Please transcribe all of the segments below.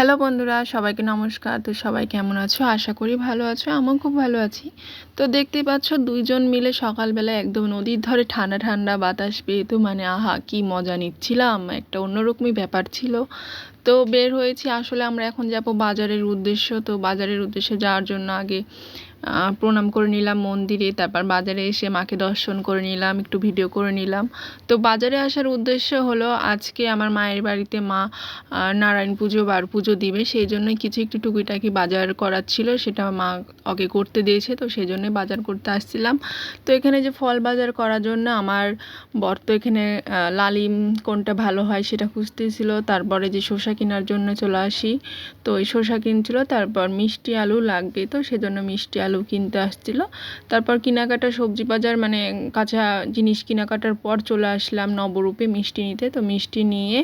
Hello বন্ধুরা, সবাইকে নমস্কার। তো সবাই কেমন আছো? আশা করি ভালো আছো, আমিও খুব ভালো আছি। তো দেখতেই পাচ্ছ, দুইজন মিলে সকালবেলা একদম নদীর ধরে ঠান্ডা ঠান্ডা বাতাস পেয়ে তো মানে আহা, কি মজা নিচ্ছিলাম। একটা অন্যরকমই ব্যাপার ছিল। তো বের হয়েছি, আসলে আমরা এখন যাব বাজারের উদ্দেশ্য। তো বাজারের উদ্দেশ্যে যাওয়ার জন্য আগে প্রণাম করে নিলাম মন্দিরে, তারপর বাজারে এসে মাকে দর্শন করে নিলাম, একটু ভিডিও করে নিলাম। তো বাজারে আসার উদ্দেশ্য হলো, আজকে আমার মায়ের বাড়িতে মা নারায়ণ পুজো বার পুজো দিবে, সেই জন্যই কিছু একটু টুকিটাকি বাজার করার ছিল, সেটা মা ওকে করতে দিয়েছে, তো সেই জন্যই বাজার করতে আসছিলাম। তো এখানে যে ফল বাজার করার জন্য আমার বর তো এখানে লালিম কোনটা ভালো হয় সেটা খুঁজতেছিল, তারপরে যে শসা কেনার জন্য চলে আসি, তো ওই শসা কিনছিল, তারপর মিষ্টি আলু লাগবে, তো সেজন্য মিষ্টি আলু আলু কিনতে আসছিল। তারপর কেনাকাটা সবজি বাজার মানে কাঁচা জিনিস কেনাকাটার পর চলে আসলাম নবরূপে মিষ্টি নিতে। তো মিষ্টি নিয়ে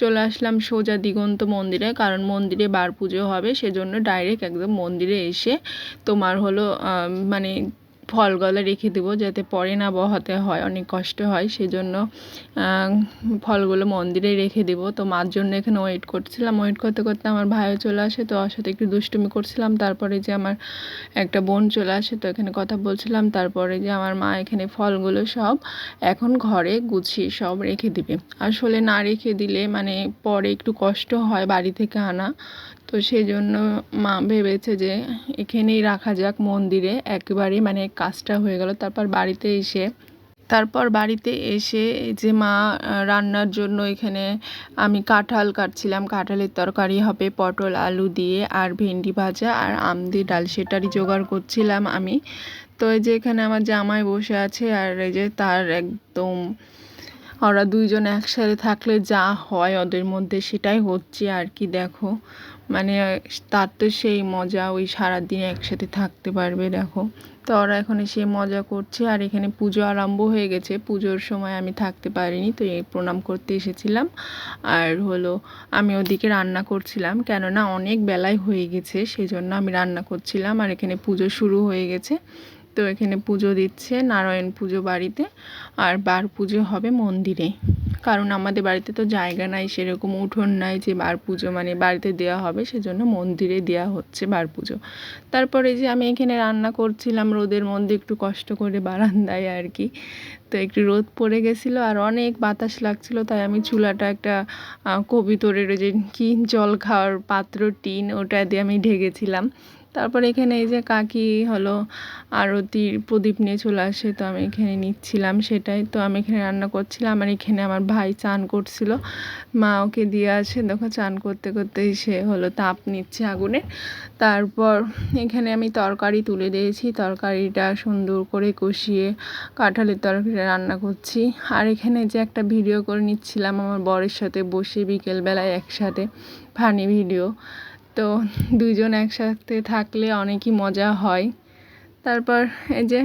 চলে আসলাম সোজা দিগন্ত মন্দিরে, কারণ মন্দিরে বার পুজো হবে, সেজন্য ডাইরেক্ট একদম মন্দিরে এসে তোমার হলো মানে ফলগুলো রেখে দেবো যাতে পরে না বহাতে হয়, অনেক কষ্ট হয়। সেজন্য ফলগুলো মন্দিরে রেখে দেবো। তো মার জন্য এখানে ওয়েট করছিলাম। ওয়েট করতে করতে আমার ভাইও চলে আসে, তো ওর সাথে একটু দুষ্টুমি করছিলাম। তারপরে যে আমার একটা বোন চলে আসে, তো এখানে কথা বলছিলাম। তারপরে যে আমার মা এখানে ফলগুলো সব এখন ঘরে গুছিয়ে সব রেখে দিবে। আসলে না রেখে দিলে মানে পরে একটু কষ্ট হয় বাড়ি থেকে আনা। তো সেই জন্য মা ভেবেছে যে এখানেই রাখা যাক মন্দিরে। একেবারে মানে কাজটা হয়ে গেল। তারপর বাড়িতে এসে, তারপর বাড়িতে এসে যে মা রান্নার জন্য এখানে আমি কাঁঠাল কাটছিলাম। কাঁঠালের তরকারি হবে পটল, আলু দিয়ে আর ভেন্ডি ভাজা আর আম দিয়ে ডাল সেটারই জোগাড় করছিলাম আমি। তো এই যে এখানে আমার জামাই বসে আছে আর এই যে তার একদম ওরা দুইজন একসাথে থাকলে যা হয় ওদের মধ্যে সেটাই হচ্ছে আর কি, দেখো। মানে তার তো সেই মজা, ওই সারাদিন একসাথে থাকতে পারবে, দেখো। তো ওরা এখন এসে মজা করছে আর এখানে পুজো আরম্ভ হয়ে গেছে। পুজোর সময় আমি থাকতে পারিনি, তো এই প্রণাম করতে এসেছিলাম। আর হলো, আমি ওদিকে রান্না করছিলাম, কেননা অনেক বেলায় হয়ে গেছে সেই জন্য আমি রান্না করছিলাম। আর এখানে পুজো শুরু হয়ে গেছে। তো এখানে পুজো দিচ্ছে, নারায়ণ পুজো বাড়িতে, আর বার পুজো হবে মন্দিরে। কারণ আমাদের বাড়িতে তো জায়গা নাই, সেরকম উঠোন নাই যে বার পুজো মানে বাড়িতে দেওয়া হবে, সেজন্য মন্দিরে দেওয়া হচ্ছে বার পুজো। তারপরে যে আমি এখানে রান্না করছিলাম, রোদের মধ্যে একটু কষ্ট করে বারান্দায় আর কি। তো একটু রোদ পড়ে গেছিল, আর অনেক বাতাস লাগছিল, তাই আমি চুলাটা একটা কবিতরের যে কি জল খাওয়ার পাত্র, টিন, ওটা দিয়ে আমি ঢেকেছিলাম। তারপর এখানে এই যে কাকি হলো আরতির প্রদীপ নিয়ে চলে আসে, তো আমি এখানে নিচ্ছিলাম সেটাই। তো আমি এখানে রান্না করছিলাম আর এখানে আমার ভাই চান করছিল। মা ওকে দিয়ে আছে দেখো চান করতে করতে সে হলো তাপ নিচ্ছে আগুনে। তারপর এখানে আমি তরকারি তুলে দিয়েছি, তরকারিটা সুন্দর করে কষিয়ে কাঁঠালের তরকারি রান্না করছি। আর এখানে যে একটা ভিডিও করে নিচ্ছিলাম আমার বরের সাথে বসে বিকেলবেলায় একসাথে, ফানি ভিডিও। তো দুজন একসাথে থাকলে অনেকই মজা হয়। তারপর এই যে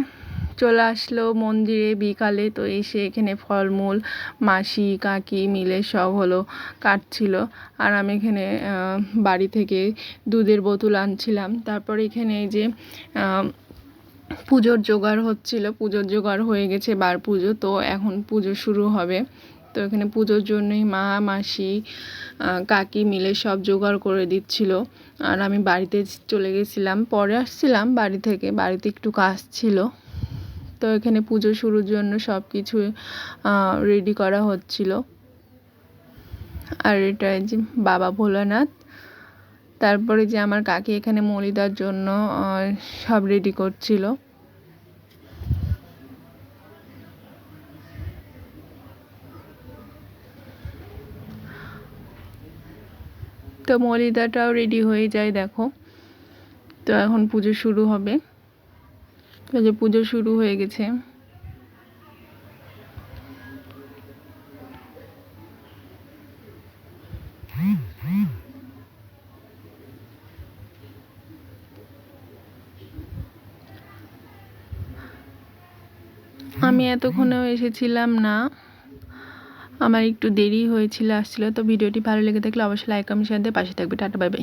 চলে আসলো মন্দিরে বিকালে, তো এসে এখানে ফলমূল, মাসি, কাকি মিলে সব হলো কাটছিল। আর আমি এখানে বাড়ি থেকে দুধের বোতল আনছিলাম। তারপর এখানে এই যে পুজোর জোগাড় হচ্ছিল। পুজোর জোগাড় হয়ে গেছে বার পুজো, তো এখন পুজো শুরু হবে। তো এখানে পুজোর জন্যই মা, মাসি কাকি মিলে সব জোগাড় করে দিচ্ছিল। আর আমি বাড়িতে চলে গেছিলাম, পরে আসছিলাম বাড়ি থেকে, বাড়িতে একটু কাজ ছিল। তো এখানে পুজো শুরুর জন্য সব কিছু রেডি করা হচ্ছিল। আর এটা যে বাবা ভোলানাথ, তারপরে যে আমার কাকি এখানে মলিদার জন্য সব রেডি করছিল। তো মলিদাটাও রেডি হয়ে যায়, দেখো। তো এখন পুজো শুরু হবে। তো যে পুজো শুরু হয়ে গেছে। আমি এতক্ষণেও এসেছিলাম না। আমার একটু দেরি হয়েছিল, আসছিল, তো ভিডিওটি ভালো লেগে থাকলে অবশ্যই লাইক কমেন্ট শেয়ার দিয়ে পাশে থাকবে। Tata bye bye